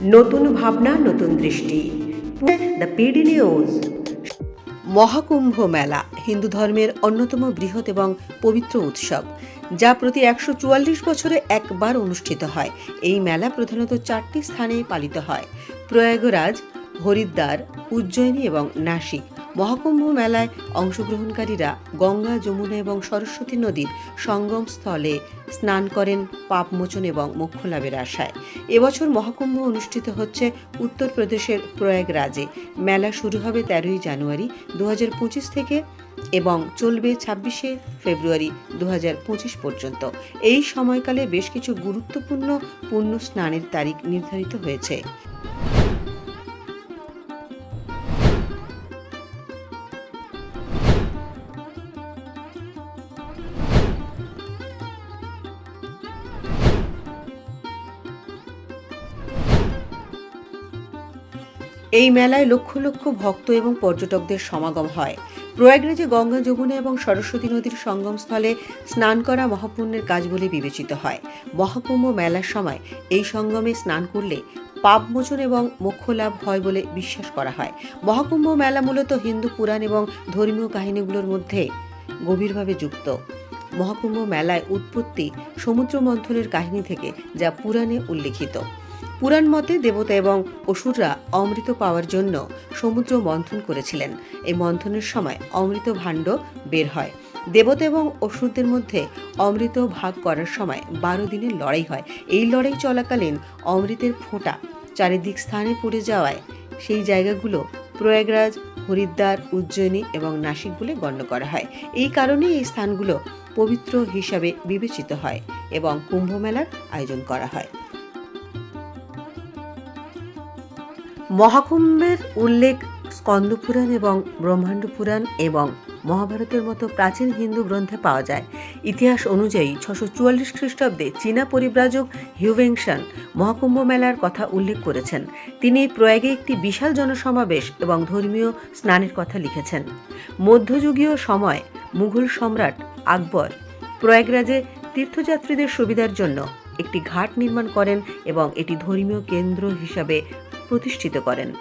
নতুন ভাবনা, নতুন দৃষ্টি। দ্য পিডি নিউজ মহাকুম্ভ মেলা, হিন্দু ধর্মের অন্যতম বৃহৎ এবং পবিত্র উৎসব, যা প্রতি একশো চুয়াল্লিশ বছরে একবার অনুষ্ঠিত হয়। এই মেলা প্রধানত চারটি স্থানে পালিত হয়। প্রয়াগরাজ, হরিদ্বার, উজ্জয়িনী এবং নাসিক। মহাকুম্ভ মেলায় অংশগ্রহণকারীরা গঙ্গা, যমুনা এবং সরস্বতী নদীর সঙ্গম স্থলে স্নান করেন পাপমোচন এবং মোক্ষ লাভের আশায়। এবছর মহাকুম্ভ অনুষ্ঠিত হচ্ছে উত্তরপ্রদেশের প্রয়াগরাজে। মেলা শুরু হবে তেরোই জানুয়ারি দু হাজার পঁচিশ থেকে এবং চলবে ছাব্বিশে ফেব্রুয়ারি দু হাজার পঁচিশ পর্যন্ত। এই সময়কালে বেশ কিছু গুরুত্বপূর্ণ পুণ্য স্নানের তারিখ নির্ধারিত হয়েছে। এই মেলায় লক্ষ লক্ষ ভক্ত এবং পর্যটকদের সমাগম হয়। প্রয়াগরাজে গঙ্গা যমুনা এবং সরস্বতী নদীর সঙ্গমস্থলে স্নান করা মহাপুণ্যের কাজ বলে বিবেচিত হয়। মহাকুম্ভ মেলার সময় এই সঙ্গমে স্নান করলে পাপমোচন এবং মোক্ষ লাভ হয় বলে বিশ্বাস করা হয়। মহাকুম্ভ মেলা মূলত হিন্দু পুরাণ এবং ধর্মীয় কাহিনীগুলোর মধ্যে গভীরভাবে যুক্ত। মহাকুম্ভ মেলায় উৎপত্তি সমুদ্র মন্থনের কাহিনী থেকে যা পুরাণে উল্লেখিত। পুরাণ মতে দেবতা এবং অসুররা অমৃত পাওয়ার জন্য সমুদ্র মন্থন করেছিলেন। এই মন্থনের সময় অমৃত ভাণ্ড বের হয়। দেবতা এবং অসুরদের মধ্যে অমৃত ভাগ করার সময় বারো দিনের লড়াই হয়। এই লড়াই চলাকালীন অমৃতের ফোঁটা চারিদিক স্থানে পড়ে যাওয়ায় সেই জায়গাগুলো প্রয়াগরাজ, হরিদ্বার, উজ্জয়িনী এবং নাসিক বলে গণ্য করা হয়। এই কারণেই এই স্থানগুলো পবিত্র হিসাবে বিবেচিত হয় এবং কুম্ভ মেলার আয়োজন করা হয়। মহাকুম্ভের উল্লেখ স্কন্দপুরাণ এবং ব্রহ্মাণ্ড পুরাণ এবং মহাভারতের মতো প্রাচীন হিন্দু গ্রন্থে পাওয়া যায়। ইতিহাস অনুযায়ী ছশো চুয়াল্লিশ খ্রিস্টাব্দে চীনা পরিব্রাজক হিউভেংশন মহাকুম্ভ মেলার কথা উল্লেখ করেছেন। তিনি প্রয়াগে একটি বিশাল জনসমাবেশ এবং ধর্মীয় স্নানের কথা লিখেছেন। মধ্যযুগীয় সময় মুঘল সম্রাট আকবর প্রয়াগরাজে তীর্থযাত্রীদের সুবিধার জন্য একটি ঘাট নির্মাণ করেন এবং এটি ধর্মীয় কেন্দ্র হিসাবে প্রতিষ্ঠিত করেন।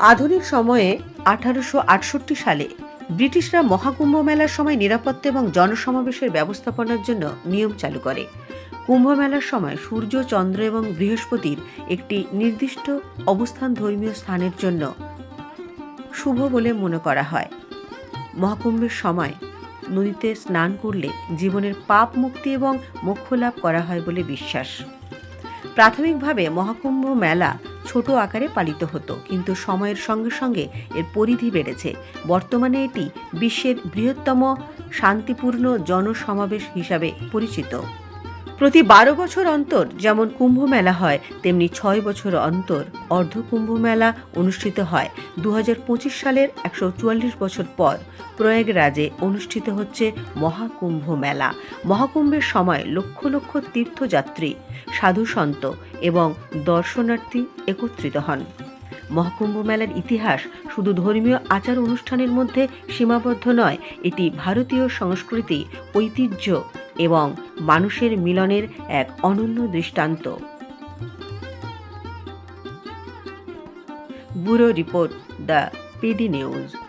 আধুনিক সময়ে আঠারোশো আটষট্টি সালে ব্রিটিশরা মহাকুম্ভ মেলার সময় নিরাপত্তা এবং জনসমাবেশের ব্যবস্থাপনার জন্য নিয়ম চালু করে। কুম্ভ মেলার সময় সূর্য, চন্দ্র এবং বৃহস্পতির একটি নির্দিষ্ট অবস্থান ধর্মীয় স্থানের জন্য শুভ বলে মনে করা হয়। মহাকুম্ভের সময় নদীতে স্নান করলে জীবনের পাপ মুক্তি এবং মোক্ষ লাভ করা হয় বলে বিশ্বাস। প্রাথমিকভাবে মহাকুম্ভ মেলা ছোট আকারে পালিত হতো, কিন্তু সময়ের সঙ্গে সঙ্গে এর পরিধি বেড়েছে। বর্তমানে এটি বিশ্বের বৃহত্তম শান্তিপূর্ণ জনসমাবেশ হিসাবে পরিচিত। প্রতি বারো বছর অন্তর যেমন কুম্ভ মেলা হয়, তেমনি ছয় বছর অন্তর অর্ধ কুম্ভ মেলা অনুষ্ঠিত হয়। দু হাজার পঁচিশ সালের একশো চুয়াল্লিশ বছর পর প্রয়াগরাজে অনুষ্ঠিত হচ্ছে মহাকুম্ভ মেলা মহাকুম্ভের সময় লক্ষ লক্ষ তীর্থযাত্রী সাধু সন্ত এবং দর্শনার্থী একত্রিত হন। মহাকুম্ভ মেলার ইতিহাস শুধু ধর্মীয় আচার অনুষ্ঠানের মধ্যে সীমাবদ্ধ নয়, এটি ভারতীয় সংস্কৃতি, ঐতিহ্য এবং মানুষের মিলনের এক অনন্য দৃষ্টান্ত। Bureau report the PD news.